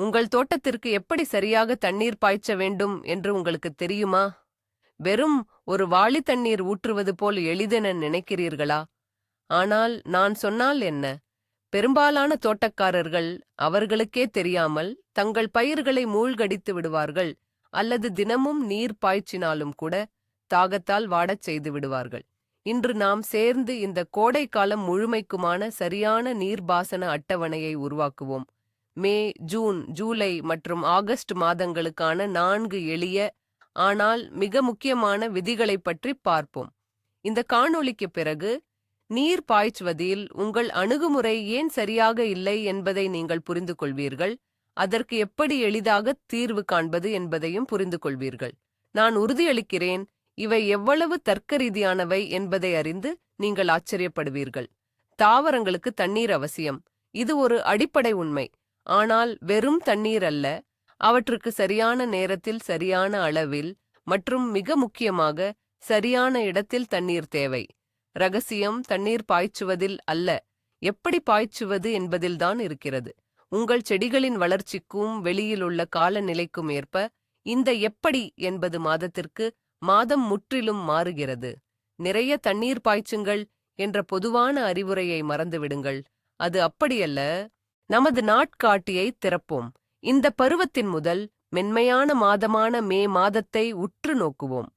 உங்கள் தோட்டத்திற்கு எப்படி சரியாக தண்ணீர் பாய்ச்ச வேண்டும் என்று உங்களுக்கு தெரியுமா? வெறும் ஒரு வாளி தண்ணீர் ஊற்றுவது போல் எளிதென நினைக்கிறீர்களா? ஆனால் நான் சொன்னால் என்ன? பெரும்பாலான தோட்டக்காரர்கள் அவர்களுக்கே தெரியாமல் தங்கள் பயிர்களை மூழ்கடித்து விடுவார்கள் அல்லது தினமும் நீர் பாய்ச்சினாலும் கூட தாகத்தால் வாடச் செய்து விடுவார்கள். இன்று நாம் சேர்ந்து இந்த கோடை காலம் முழுமைக்குமான சரியான நீர்பாசன அட்டவணையை உருவாக்குவோம். மே ஜூன் ஜூலை மற்றும் ஆகஸ்ட் மாதங்களுக்கான நான்கு எளிய ஆனால் மிக முக்கியமான விதிகளைப் பற்றி பார்ப்போம். இந்த காணொளிக்கு பிறகு நீர் பாய்ச்சுவதில் உங்கள் அணுகுமுறை ஏன் சரியாக இல்லை என்பதை நீங்கள் புரிந்து கொள்வீர்கள். அதற்கு எப்படி எளிதாக தீர்வு காண்பது என்பதையும் புரிந்து கொள்வீர்கள். நான் உறுதியளிக்கிறேன் இவை எவ்வளவு தர்க்க ரீதியானவை என்பதை அறிந்து நீங்கள் ஆச்சரியப்படுவீர்கள். தாவரங்களுக்கு தண்ணீர் அவசியம். இது ஒரு அடிப்படை உண்மை. ஆனால் வெறும் தண்ணீர் அல்ல அவற்றுக்கு சரியான நேரத்தில் சரியான அளவில் மற்றும் மிக முக்கியமாக சரியான இடத்தில் தண்ணீர் தேவை. ரகசியம் தண்ணீர் பாய்ச்சுவதில் அல்ல எப்படி பாய்ச்சுவது என்பதில்தான் இருக்கிறது. உங்கள் செடிகளின் வளர்ச்சிக்கும் வெளியிலுள்ள காலநிலைக்கும் ஏற்ப இந்த எப்படி என்பது மாதத்திற்கு மாதம் முற்றிலும் மாறுகிறது. நிறைய தண்ணீர் பாய்ச்சுங்கள் என்ற பொதுவான அறிவுரையை மறந்துவிடுங்கள். அது அப்படியல்ல. நமது நாட்காட்டியை திறப்போம். இந்த பருவத்தின் முதல் மென்மையான மாதமான மே மாதத்தை உற்று நோக்குவோம்.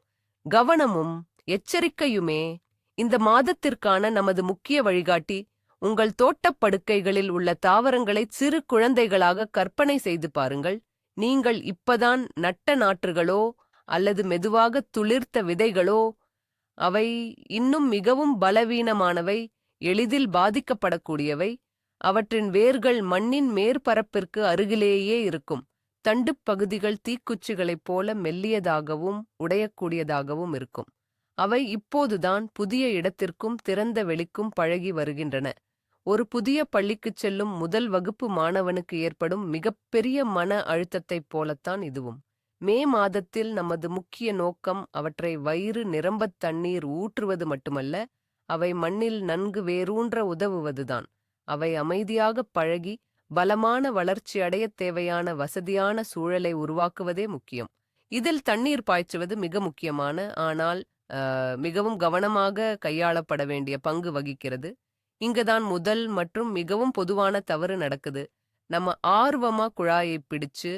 கவனமும் எச்சரிக்கையுமே இந்த மாதத்திற்கான நமது முக்கிய வழிகாட்டி. உங்கள் தோட்டப் படுக்கைகளில் உள்ள தாவரங்களை சிறு குழந்தைகளாக கற்பனை செய்து பாருங்கள். நீங்கள் இப்பதான் நட்ட நாற்றுகளோ அல்லது மெதுவாக துளிர்த்த விதைகளோ அவை இன்னும் மிகவும் பலவீனமானவை எளிதில் பாதிக்கப்படக்கூடியவை. அவற்றின் வேர்கள் மண்ணின் மேற்பரப்பிற்கு அருகிலேயே இருக்கும். தண்டுப் பகுதிகள் தீக்குச்சிகளைப் போல மெல்லியதாகவும் உடையக்கூடியதாகவும் இருக்கும். அவை இப்போதுதான் புதிய இடத்திற்கும் திறந்த வெளிக்கும் பழகி வருகின்றன. ஒரு புதிய பள்ளிக்குச் செல்லும் முதல் வகுப்பு மாணவனுக்கு ஏற்படும் மிகப்பெரிய மன அழுத்தத்தைப் போலத்தான் இதுவும். மே மாதத்தில் நமது முக்கிய நோக்கம் அவற்றை வயிறு நிரம்பத் தண்ணீர் ஊற்றுவது மட்டுமல்ல அவை மண்ணில் நன்கு வேரூன்ற உதவுவதுதான். அவை அமைதியாகப் பழகி பலமான வளர்ச்சி அடையத் தேவையான வசதியான சூழலை உருவாக்குவதே முக்கியம். இதில் தண்ணீர் பாய்ச்சுவது மிக முக்கியமான ஆனால் மிகவும் கவனமாக கையாளப்பட வேண்டிய பங்கு வகிக்கிறது. இங்குதான் முதல் மற்றும் மிகவும் பொதுவான தவறு நடக்குது. நம்ம ஆர்வமா குழாயை பிடிச்சு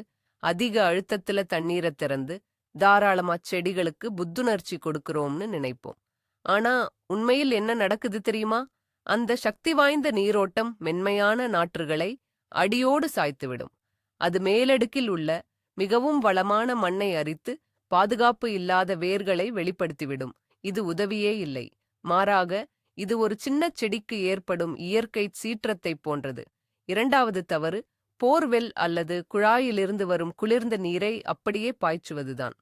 அதிக அழுத்தத்துல தண்ணீரை திறந்து தாராளமா செடிகளுக்கு புத்துணர்ச்சி கொடுக்கிறோம்னு நினைப்போம். ஆனா உண்மையில் என்ன நடக்குது தெரியுமா? அந்த சக்தி வாய்ந்த நீரோட்டம் மென்மையான நாற்றுகளை அடியோடு சாய்த்துவிடும். அது மேலடுக்கில் உள்ள மிகவும் வளமான மண்ணை அரித்து பாதுகாப்பு இல்லாத வேர்களை வெளிப்படுத்திவிடும். இது உதவியே இல்லை. மாறாக இது ஒரு சின்ன செடிக்கு ஏற்படும் இயற்கை சீற்றத்தைப் போன்றது. இரண்டாவது தவறு போர்வெல் அல்லது குழாயிலிருந்து வரும் குளிர்ந்த நீரை அப்படியே பாய்ச்சுவதுதான்.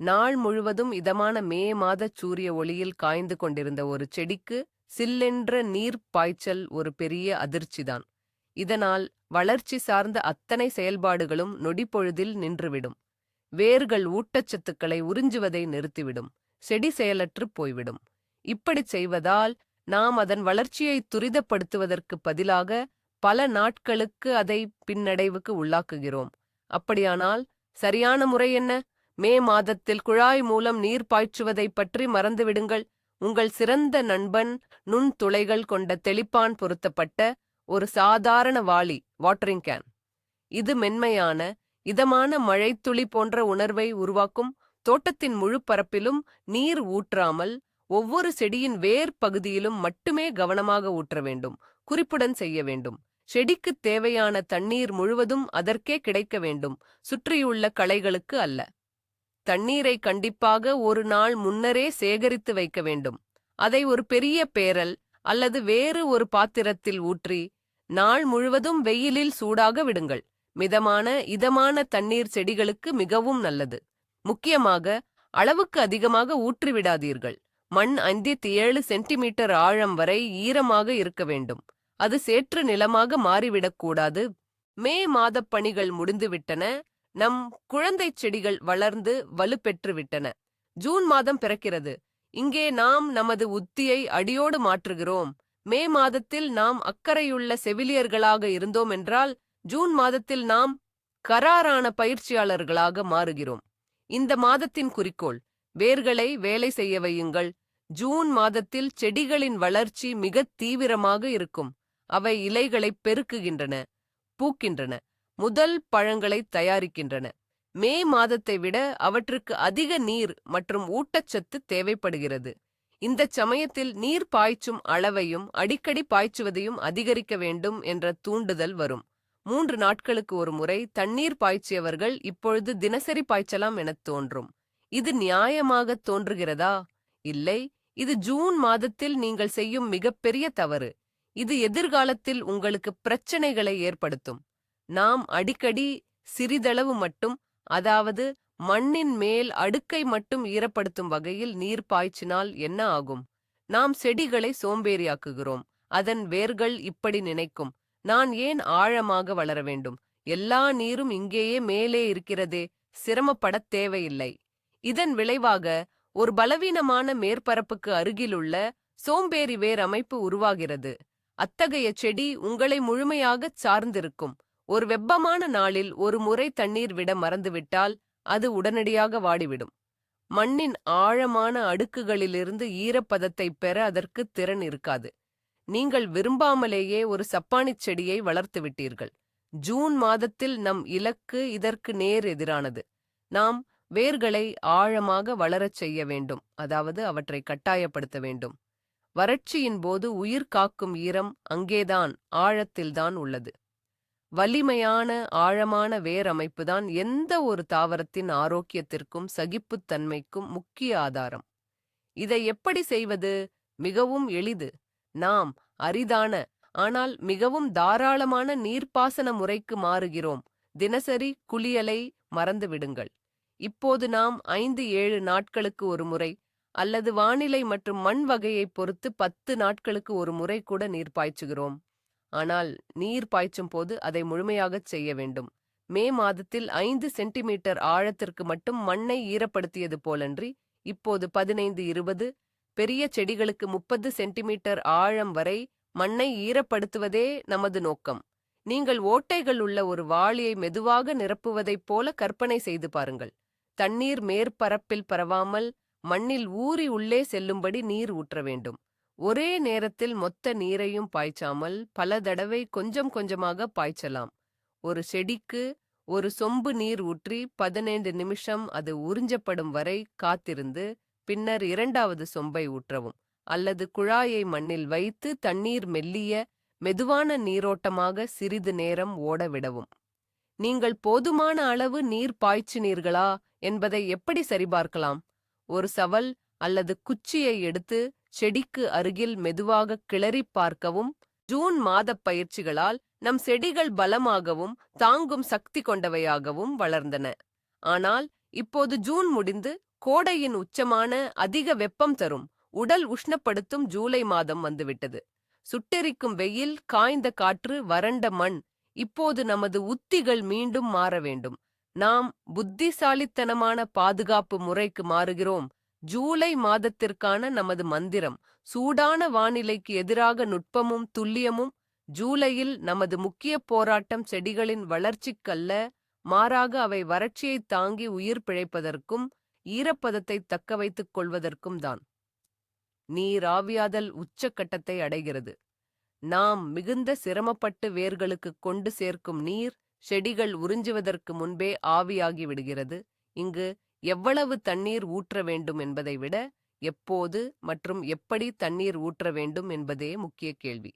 நாள் முழுவதும் இதமான மே மாதச் சூரிய ஒளியில் காய்ந்து கொண்டிருந்த ஒரு செடிக்கு சில்லென்ற நீர் பாய்ச்சல் ஒரு பெரிய அதிர்ச்சிதான் இதனால் வளர்ச்சி சார்ந்த அத்தனை செயல்பாடுகளும் நொடிப்பொழுதில் நின்றுவிடும். வேர்கள் ஊட்டச்சத்துக்களை உறிஞ்சுவதை நிறுத்திவிடும். செடி செயலற்றுப் போய்விடும். இப்படிச் செய்வதால் நாம் அதன் வளர்ச்சியை துரிதப்படுத்துவதற்கு பதிலாக பல நாட்களுக்கு அதை பின்னடைவுக்கு உள்ளாக்குகிறோம். அப்படியானால் சரியான முறை என்ன? மே மாதத்தில் குழாய் மூலம் நீர் பாய்ச்சுவதைப் பற்றி மறந்துவிடுங்கள். உங்கள் சிறந்த நண்பன் நுண்துளைகள் கொண்ட தெளிப்பான் பொருத்தப்பட்ட ஒரு சாதாரண வாளி வாட்டரிங் கேன் இது மென்மையான இதமான மழைத்துளி போன்ற உணர்வை உருவாக்கும் தோட்டத்தின் முழு பரப்பிலும் நீர் ஊற்றாமல் ஒவ்வொரு செடியின் வேர் பகுதியிலும் மட்டுமே கவனமாக ஊற்ற வேண்டும் குறிப்புடன் செய்ய வேண்டும். செடிக்குத் தேவையான தண்ணீர் முழுவதும் அதற்கே கிடைக்க வேண்டும் சுற்றியுள்ள களைகளுக்கு அல்ல. தண்ணீரை கண்டிப்பாக ஒரு நாள் முன்னரே சேகரித்து வைக்க வேண்டும். அதை ஒரு பெரிய பேரல் அல்லது வேறு ஒரு பாத்திரத்தில் ஊற்றி நாள் முழுவதும் வெயிலில் சூடாக விடுங்கள். மிதமான இதமான தண்ணீர் செடிகளுக்கு மிகவும் நல்லது. முக்கியமாக அளவுக்கு அதிகமாக ஊற்றிவிடாதீர்கள் மண் ஐந்து ஏழு சென்டிமீட்டர் ஆழம் வரை ஈரமாக இருக்க வேண்டும். அது சேற்று நிலமாக மாறிவிடக்கூடாது. மே மாதப் பணிகள் முடிந்துவிட்டன. நம் குழந்தைச் செடிகள் வளர்ந்து வலுப்பெற்றுவிட்டன ஜூன் மாதம் பிறக்கிறது. இங்கே நாம் நமது உத்தியை அடியோடு மாற்றுகிறோம். மே மாதத்தில் நாம் அக்கறையுள்ள செவிலியர்களாக இருந்தோம் என்றால் ஜூன் மாதத்தில் நாம் கராரான பயிற்சியாளர்களாக மாறுகிறோம். இந்த மாதத்தின் குறிக்கோள் வேர்களை வேலை செய்ய வையுங்கள். ஜூன் மாதத்தில் செடிகளின் வளர்ச்சி மிகத் தீவிரமாக இருக்கும். அவை இலைகளை பெருக்குகின்றன பூக்கின்றன. முதல் பழங்களை தயாரிக்கின்றன. மே மாதத்தை விட அவற்றுக்கு அதிக நீர் மற்றும் ஊட்டச்சத்து தேவைப்படுகிறது. இந்த சமயத்தில் நீர் பாய்ச்சும் அளவையும் அடிக்கடி பாய்ச்சுவதையும் அதிகரிக்க வேண்டும் என்ற தூண்டுதல் வரும். மூன்று நாட்களுக்கு ஒரு முறை தண்ணீர் பாய்ச்சியவர்கள் இப்பொழுது தினசரி பாய்ச்சலாம் எனத் தோன்றும். இது நியாயமாக தோன்றுகிறதா? இல்லை. இது ஜூன் மாதத்தில் நீங்கள் செய்யும் மிகப்பெரிய தவறு. இது எதிர்காலத்தில் உங்களுக்கு பிரச்சனைகளை ஏற்படுத்தும். நாம் அடிக்கடி சிறிதளவு மட்டும் அதாவது மண்ணின் மேல் அடுக்கை மட்டும் ஈரப்படுத்தும் வகையில் நீர் பாய்ச்சினால் என்ன ஆகும்? நாம் செடிகளை சோம்பேறியாக்குகிறோம் அதன் வேர்கள் இப்படி நினைக்கும் நான் ஏன் ஆழமாக வளர வேண்டும்? எல்லா நீரும் இங்கேயே மேலே இருக்கிறதே சிரமப்படத் தேவையில்லை. இதன் விளைவாக ஒரு பலவீனமான மேற்பரப்புக்கு அருகிலுள்ள சோம்பேறி வேர் அமைப்பு உருவாகிறது. அத்தகைய செடி உங்களை முழுமையாகச் சார்ந்திருக்கும். ஒரு வெப்பமான நாளில் ஒரு முறை தண்ணீர் விட மறந்துவிட்டால் அது உடனடியாக வாடிவிடும். மண்ணின் ஆழமான அடுக்குகளிலிருந்து ஈரப்பதத்தை பெற அதற்கு திறன் இருக்காது. நீங்கள் விரும்பாமலேயே ஒரு சப்பானிச் செடியை வளர்த்துவிட்டீர்கள் ஜூன் மாதத்தில் நம் இலக்கு இதற்கு நேர் எதிரானது. நாம் வேர்களை ஆழமாக வளரச் செய்ய வேண்டும் அதாவது அவற்றை கட்டாயப்படுத்த வேண்டும். வறட்சியின் போது உயிர் காக்கும் ஈரம் அங்கேதான் ஆழத்தில்தான் உள்ளது. வலிமையான ஆழமான வேர் அமைப்புதான் எந்த ஒரு தாவரத்தின் ஆரோக்கியத்திற்கும் சகிப்புத்தன்மைக்கும் முக்கிய ஆதாரம். இதை எப்படி செய்வது? மிகவும் எளிது. நாம் அரிதான ஆனால் மிகவும் தாராளமான நீர்ப்பாசன முறைக்கு மாறுகிறோம். தினசரி குளியலை மறந்துவிடுங்கள் இப்போது நாம் ஐந்து ஏழு நாட்களுக்கு ஒரு முறை அல்லது வானிலை மற்றும் மண் வகையைப் பொறுத்து பத்து நாட்களுக்கு ஒரு முறை கூட நீர் பாய்ச்சுகிறோம் ஆனால் நீர் பாய்ச்சும் போது அதை முழுமையாகச் செய்ய வேண்டும். மே மாதத்தில் ஐந்து சென்டிமீட்டர் ஆழத்திற்கு மட்டும் மண்ணை ஈரப்படுத்தியது போலன்றி இப்போது பதினைந்து இருபது பெரிய செடிகளுக்கு முப்பது சென்டிமீட்டர் ஆழம் வரை மண்ணை ஈரப்படுத்துவதே நமது நோக்கம். நீங்கள் ஓட்டைகள் உள்ள ஒரு வாளியை மெதுவாக நிரப்புவதைப் போல கற்பனை செய்து பாருங்கள். தண்ணீர் மேற்பரப்பில் பரவாமல் மண்ணில் ஊறி உள்ளே செல்லும்படி நீர் ஊற்ற வேண்டும். ஒரே நேரத்தில் மொத்த நீரையும் பாய்ச்சாமல் பல தடவை கொஞ்சம் கொஞ்சமாக பாய்ச்சலாம். ஒரு செடிக்கு ஒரு சொம்பு நீர் ஊற்றி பதினைந்து நிமிஷம் அது உறிஞ்சப்படும் வரை காத்திருந்து பின்னர் இரண்டாவது சொம்பை ஊற்றவும். அல்லது குழாயை மண்ணில் வைத்து தண்ணீர் மெல்லிய மெதுவான நீரோட்டமாக சிறிது நேரம் ஓடவிடவும் நீங்கள் போதுமான அளவு நீர் பாய்ச்சினீர்களா? என்பதை எப்படி சரிபார்க்கலாம்? ஒரு சவல் அல்லது குச்சியை எடுத்து செடிக்கு அருகில் மெதுவாக கிளறிப் பார்க்கவும் ஜூன் மாதப் பயிற்சிகளால் நம் செடிகள் பலமாகவும் தாங்கும் சக்தி கொண்டவையாகவும் வளர்ந்தன. ஆனால் இப்போது ஜூன் முடிந்து கோடையின் உச்சமான அதிக வெப்பம் தரும் உடல் உஷ்ணப்படுத்தும் ஜூலை மாதம் வந்துவிட்டது. சுட்டெரிக்கும் வெயில் காய்ந்த காற்று வறண்ட மண் இப்போது நமது உத்திகள் மீண்டும் மாற வேண்டும். நாம் புத்திசாலித்தனமான பாதுகாப்பு முறைக்கு மாறுகிறோம். ஜூலை மாதத்திற்கான நமது மந்திரம். சூடான வானிலைக்கு எதிராக நுட்பமும் துல்லியமும் ஜூலையில் நமது முக்கிய போராட்டம் செடிகளின் வளர்ச்சிக்கல்ல மாறாக அவை வறட்சியைத் தாங்கி உயிர் பிழைப்பதற்கும் ஈரப்பதத்தை தக்க வைத்துக் கொள்வதற்கும் தான். நீர் ஆவியாதல் உச்சக்கட்டத்தை அடைகிறது. நாம் மிகுந்த சிரமப்பட்டு வேர்களுக்கு கொண்டு சேர்க்கும் நீர் செடிகள் உறிஞ்சுவதற்கு முன்பே ஆவியாகி விடுகிறது. இங்கு எவ்வளவு தண்ணீர் ஊற்ற வேண்டும் என்பதை விட எப்போது மற்றும் எப்படி தண்ணீர் ஊற்ற வேண்டும் என்பதே முக்கிய கேள்வி.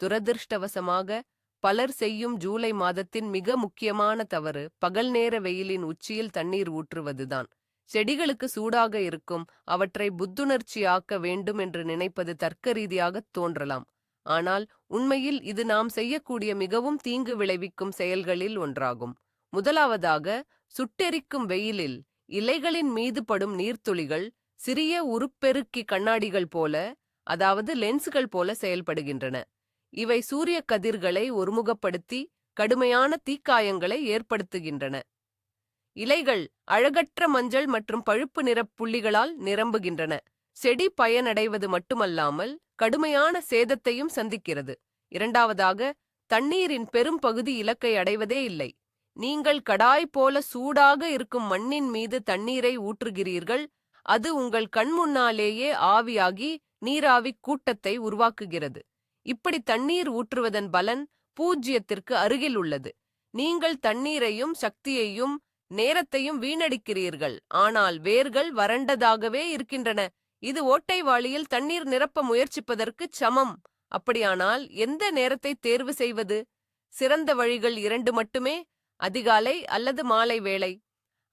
துரதிர்ஷ்டவசமாக பலர் செய்யும் ஜூலை மாதத்தின் மிக முக்கியமான தவறு பகல் நேர வெயிலின் உச்சியில் தண்ணீர் ஊற்றுவதுதான். செடிகளுக்கு சூடாக இருக்கும் அவற்றை புத்துணர்ச்சியாக்க வேண்டும் என்று நினைப்பது தர்க்க ரீதியாக தோன்றலாம். ஆனால் உண்மையில் இது நாம் செய்யக்கூடிய மிகவும் தீங்கு விளைவிக்கும் செயல்களில் ஒன்றாகும். முதலாவதாக சுட்டெரிக்கும் வெயிலில் இலைகளின் மீது படும் நீர்த்துளிகள் சிறிய உருப்பெருக்கி கண்ணாடிகள் போல அதாவது லென்ஸ்கள் போல செயல்படுகின்றன. இவை சூரிய கதிர்களை ஒருமுகப்படுத்தி கடுமையான தீக்காயங்களை ஏற்படுத்துகின்றன. இலைகள் அழகற்ற மஞ்சள் மற்றும் பழுப்பு நிறப் புள்ளிகளால் நிரம்புகின்றன. செடி பயனடைவது மட்டுமல்லாமல் கடுமையான சேதத்தையும் சந்திக்கிறது. இரண்டாவதாக தண்ணீரின் பெரும் பகுதி இலக்கை அடைவதே இல்லை. நீங்கள் கடாய் போல சூடாக இருக்கும் மண்ணின் மீது தண்ணீரை ஊற்றுகிறீர்கள் அது உங்கள் கண்முன்னாலேயே ஆவியாகி நீராவி கூட்டத்தை உருவாக்குகிறது. இப்படி தண்ணீர் ஊற்றுவதன் பலன் பூஜ்யத்திற்கு அருகில் உள்ளது. நீங்கள் தண்ணீரையும் சக்தியையும் நேரத்தையும் வீணடிக்கிறீர்கள் ஆனால் வேர்கள் வறண்டதாகவே இருக்கின்றன. இது ஓட்டை வாளியில் தண்ணீர் நிரப்ப முயற்சிப்பதற்குச் சமம். அப்படியானால் எந்த நேரத்தை தேர்வு செய்வது? சிறந்த வழிகள் இரண்டு மட்டுமே? அதிகாலை அல்லது மாலை வேளை.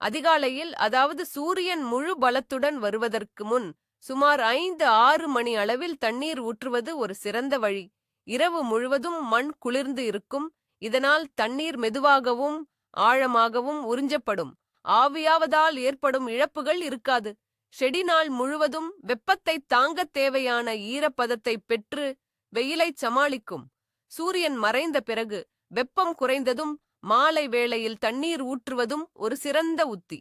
அதிகாலையில் அதாவது சூரியன் முழு பலத்துடன் வருவதற்கு முன் சுமார் ஐந்து ஆறு மணி அளவில் தண்ணீர் ஊற்றுவது ஒரு சிறந்த வழி. இரவு முழுவதும் மண் குளிர்ந்து இருக்கும் இதனால் தண்ணீர் மெதுவாகவும் ஆழமாகவும் உறிஞ்சப்படும். ஆவியாவதால் ஏற்படும் இழப்புகள் இருக்காது. செடி நாள் முழுவதும் வெப்பத்தை தாங்கத் தேவையான ஈரப்பதத்தை பெற்று வெயிலைச் சமாளிக்கும். சூரியன் மறைந்த பிறகு வெப்பம் குறைந்ததும் மாலை வேளையில் தண்ணீர் ஊற்றுவதும் ஒரு சிறந்த உத்தி.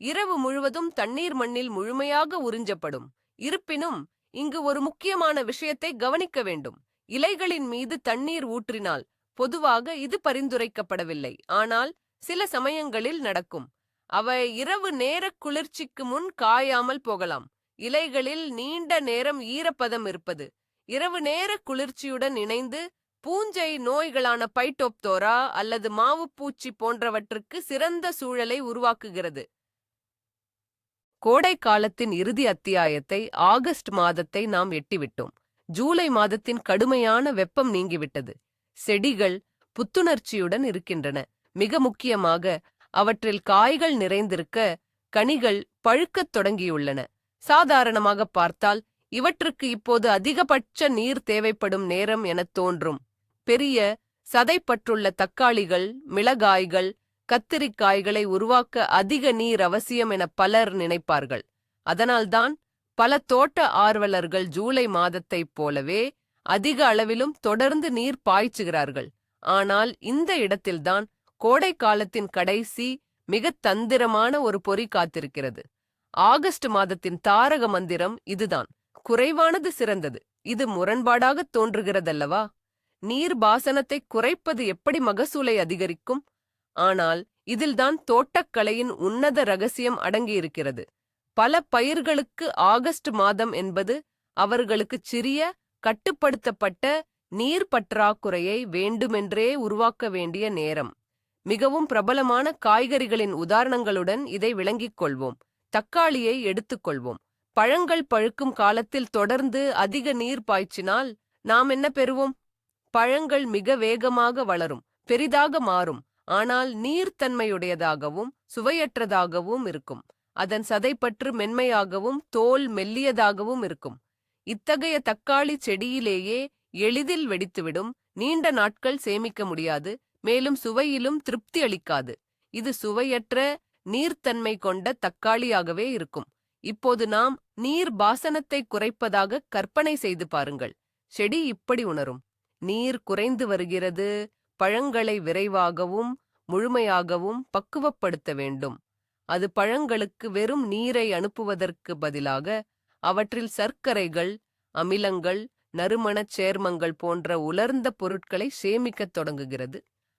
இரவு முழுவதும் தண்ணீர் மண்ணில் முழுமையாக உறிஞ்சப்படும். இருப்பினும் இங்கு ஒரு முக்கியமான விஷயத்தை கவனிக்க வேண்டும். இலைகளின் மீது தண்ணீர் ஊற்றினால் பொதுவாக இது பரிந்துரைக்கப்படவில்லை. ஆனால் சில சமயங்களில் நடக்கும். அவை இரவு நேர குளிர்ச்சிக்கு முன் காயாமல் போகலாம். இலைகளில் நீண்ட நேரம் ஈரப்பதம் இருப்பது. இரவு நேர குளிர்ச்சியுடன் இணைந்து பூஞ்சை நோய்களான பைட்டோப்தோரா அல்லது மாவுப்பூச்சி போன்றவற்றுக்கு சிறந்த சூழலை உருவாக்குகிறது. கோடை காலத்தின் இறுதி அத்தியாயத்தை ஆகஸ்ட் மாதத்தை நாம் எட்டிவிட்டோம். ஜூலை மாதத்தின் கடுமையான வெப்பம் நீங்கிவிட்டது. செடிகள் புத்துணர்ச்சியுடன் இருக்கின்றன. மிக முக்கியமாக அவற்றில் காய்கள் நிறைந்திருக்க கனிகள் பழுக்கத் தொடங்கியுள்ளன. சாதாரணமாக பார்த்தால் இவற்றுக்கு இப்போது அதிகபட்ச நீர் தேவைப்படும் நேரம் எனத் தோன்றும். பெரிய சதைப்பற்றுள்ள தக்காளிகள் மிளகாய்கள் கத்திரிக்காய்களை உருவாக்க அதிக நீர் அவசியம் என பலர் நினைப்பார்கள். அதனால்தான் பல தோட்ட ஆர்வலர்கள் ஜூலை மாதத்தைப் போலவே அதிக அளவிலும் தொடர்ந்து நீர் பாய்ச்சுகிறார்கள். ஆனால் இந்த இடத்தில்தான் கோடை காலத்தின் கடைசி மிகத் தந்திரமான ஒரு பொறி காத்திருக்கிறது. ஆகஸ்ட் மாதத்தின் தாரக மந்திரம் இதுதான். குறைவானது சிறந்தது. இது முரண்பாடாகத் தோன்றுகிறதல்லவா? நீர் பாசனத்தை குறைப்பது எப்படி மகசூலை அதிகரிக்கும்? ஆனால் இதில்தான் தோட்டக்கலையின் உன்னத ரகசியம் அடங்கியிருக்கிறது. பல பயிர்களுக்கு ஆகஸ்ட் மாதம் என்பது அவர்களுக்குச் சிறிய கட்டுப்படுத்தப்பட்ட நீர் பற்றாக்குறையை வேண்டுமென்றே உருவாக்க வேண்டிய நேரம். மிகவும் பிரபலமான காய்கறிகளின் உதாரணங்களுடன் இதை விளங்கிக் கொள்வோம். தக்காளியை எடுத்துக்கொள்வோம் பழங்கள் பழுக்கும் காலத்தில் தொடர்ந்து அதிக நீர் பாய்ச்சினால் நாம் என்ன பெறுவோம்? பழங்கள் மிக வேகமாக வளரும் பெரிதாக மாறும் ஆனால் நீர்த்தன்மையுடையதாகவும் சுவையற்றதாகவும் இருக்கும். அதன் சதைப்பற்று மென்மையாகவும் தோல் மெல்லியதாகவும் இருக்கும். இத்தகைய தக்காளி செடியிலேயே எளிதில் வெடித்துவிடும் நீண்ட நாட்கள் சேமிக்க முடியாது மேலும் சுவையிலும் திருப்தி அளிக்காது. இது சுவையற்ற நீர்த்தன்மை கொண்ட தக்காளியாகவே இருக்கும். இப்போது நாம் நீர் பாசனத்தை குறைப்பதாக கற்பனை செய்து பாருங்கள். செடி இப்படி உணரும். நீர் குறைந்து வருகிறது பழங்களை விரைவாகவும் முழுமையாகவும் பக்குவப்படுத்த வேண்டும். அது பழங்களுக்கு வெறும் நீரை அனுப்புவதற்கு பதிலாக அவற்றில் சர்க்கரைகள் அமிலங்கள் நறுமணச் சேர்மங்கள் போன்ற உலர்ந்த பொருட்களை சேமிக்கத் தொடங்குகிறது.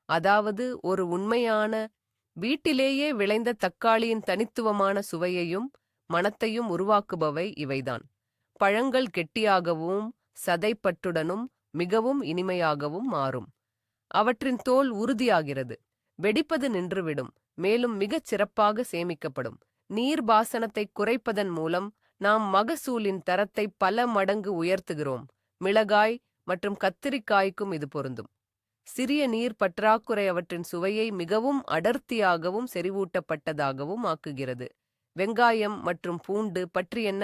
அதாவது ஒரு உண்மையான வீட்டிலேயே விளைந்த தக்காளியின் தனித்துவமான சுவையையும் மணத்தையும் உருவாக்குபவை இவைதான். பழங்கள் கெட்டியாகவும் சதைப்பற்றுடனும் மிகவும் இனிமையாகவும் மாறும். அவற்றின் தோல் உறுதியாகிறது. வெடிப்பது நின்றுவிடும். மேலும் மிகச் சிறப்பாக சேமிக்கப்படும். நீர் பாசனத்தை குறைப்பதன் மூலம் நாம் மகசூலின் தரத்தை பல மடங்கு உயர்த்துகிறோம். மிளகாய் மற்றும் கத்திரிக்காய்க்கும் இது பொருந்தும். சிறிய நீர் பற்றாக்குறை அவற்றின் சுவையை மிகவும் அடர்த்தியாகவும் செறிவூட்டப்பட்டதாகவும் ஆக்குகிறது. வெங்காயம் மற்றும் பூண்டு பற்றி என்ன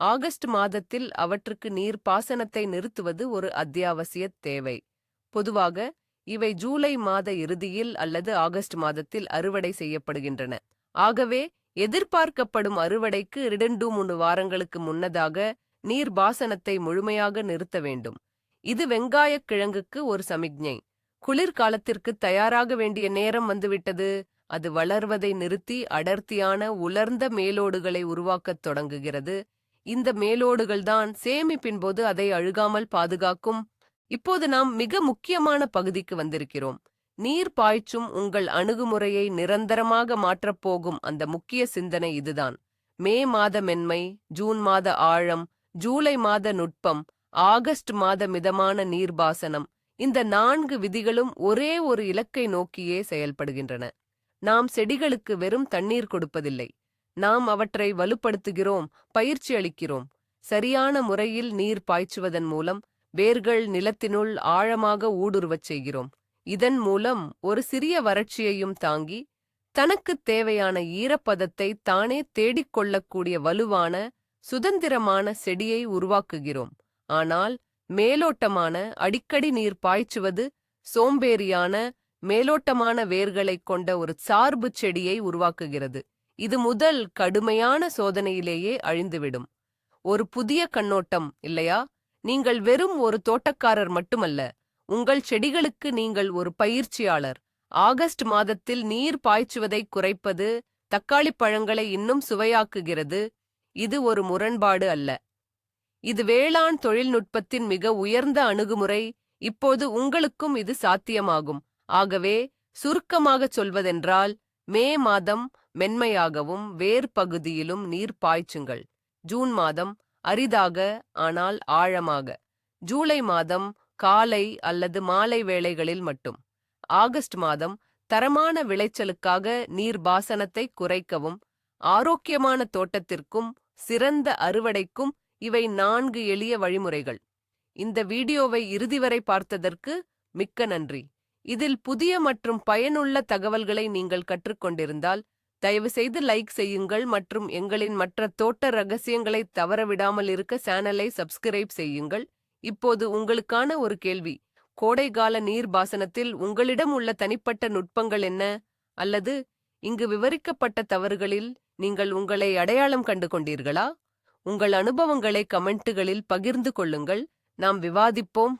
ஆகஸ்ட் மாதத்தில் அவற்றுக்கு நீர் பாசனத்தை நிறுத்துவது ஒரு அத்தியாவசிய தேவை. பொதுவாக இவை ஜூலை மாத இறுதியில் அல்லது ஆகஸ்ட் மாதத்தில் அறுவடை செய்யப்படுகின்றன. ஆகவே எதிர்பார்க்கப்படும் அறுவடைக்கு இரண்டு மூணு வாரங்களுக்கு முன்னதாக நீர் பாசனத்தை முழுமையாக நிறுத்த வேண்டும். இது வெங்காயக் கிழங்குக்கு ஒரு சமிக்ஞை. குளிர்காலத்திற்கு தயாராக வேண்டிய நேரம் வந்துவிட்டது. அது வளர்வதை நிறுத்தி அடர்த்தியான உலர்ந்த மேலோடுகளை உருவாக்கத் தொடங்குகிறது. இந்த மேலோடுகள்தான் சேமிப்பின் போது அதை அழுகாமல் பாதுகாக்கும். இப்போது நாம் மிக முக்கியமான பகுதிக்கு வந்திருக்கிறோம். நீர் பாய்ச்சும் உங்கள் அணுகுமுறையை நிரந்தரமாக மாற்றப் போகும் அந்த முக்கிய சிந்தனை இதுதான். மே மாத மென்மை ஜூன் மாத ஆழம் ஜூலை மாத நுட்பம் ஆகஸ்ட் மாத மிதமான நீர்பாசனம் இந்த நான்கு விதிகளும் ஒரே ஒரு இலக்கை நோக்கியே செயல்படுகின்றன. நாம் செடிகளுக்கு வெறும் தண்ணீர் கொடுப்பதில்லை. நாம் அவற்றை வலுப்படுத்துகிறோம் பயிற்சி அளிக்கிறோம். சரியான முறையில் நீர் பாய்ச்சுவதன் மூலம் வேர்கள் நிலத்தினுள் ஆழமாக ஊடுருவச் செய்கிறோம். இதன் மூலம் ஒரு சிறிய வறட்சியையும் தாங்கி தனக்குத் தேவையான ஈரப்பதத்தை தானே தேடிக்கொள்ளக்கூடிய வலுவான சுதந்திரமான செடியை உருவாக்குகிறோம். ஆனால் மேலோட்டமான அடிக்கடி நீர் பாய்ச்சுவது சோம்பேறியான மேலோட்டமான வேர்களைக் கொண்ட ஒரு சார்பு செடியை உருவாக்குகிறது. இது முதல் கடுமையான சோதனையிலேயே அழிந்துவிடும். ஒரு புதிய கண்ணோட்டம் இல்லையா? நீங்கள் வெறும் ஒரு தோட்டக்காரர் மட்டுமல்ல உங்கள் செடிகளுக்கு நீங்கள் ஒரு பயிற்சியாளர். ஆகஸ்ட் மாதத்தில் நீர் பாய்ச்சுவதை குறைப்பது தக்காளிப் பழங்களை இன்னும் சுவையாக்குகிறது இது ஒரு முரண்பாடு அல்ல. இது வேளாண் தொழில்நுட்பத்தின் மிக உயர்ந்த அணுகுமுறை இப்போது உங்களுக்கும் இது சாத்தியமாகும். ஆகவே சுருக்கமாகச் சொல்வதென்றால் மே மாதம் மென்மையாகவும் வேர் பகுதியிலும் நீர் பாய்ச்சுங்கள். ஜூன் மாதம் அரிதாக ஆனால் ஆழமாக. ஜூலை மாதம் காலை அல்லது மாலை வேளைகளில் மட்டும். ஆகஸ்ட் மாதம் தரமான விளைச்சலுக்காக நீர் பாசனத்தை குறைக்கவும் ஆரோக்கியமான தோட்டத்திற்கும் சிறந்த அறுவடைக்கும் இவை நான்கு எளிய வழிமுறைகள். இந்த வீடியோவை இறுதி வரை பார்த்ததற்கு மிக்க நன்றி. இதில் புதிய மற்றும் பயனுள்ள தகவல்களை நீங்கள் கற்றுக்கொண்டிருந்தால் தயவுசெய்து லைக் செய்யுங்கள் மற்றும் எங்களின் மற்ற தோட்ட ரகசியங்களை தவறவிடாமல் இருக்க சேனலை சப்ஸ்கிரைப் செய்யுங்கள். இப்போது உங்களுக்கான ஒரு கேள்வி. கோடைகால நீர் பாசனத்தில் உங்களிடம் உள்ள தனிப்பட்ட நுட்பங்கள் என்ன? அல்லது இங்கு விவரிக்கப்பட்ட தவறுகளில் நீங்கள் உங்களை அடையாளம் கண்டு கொண்டீர்களா? உங்கள் அனுபவங்களை கமெண்ட்டுகளில் பகிர்ந்து கொள்ளுங்கள். நாம் விவாதிப்போம்.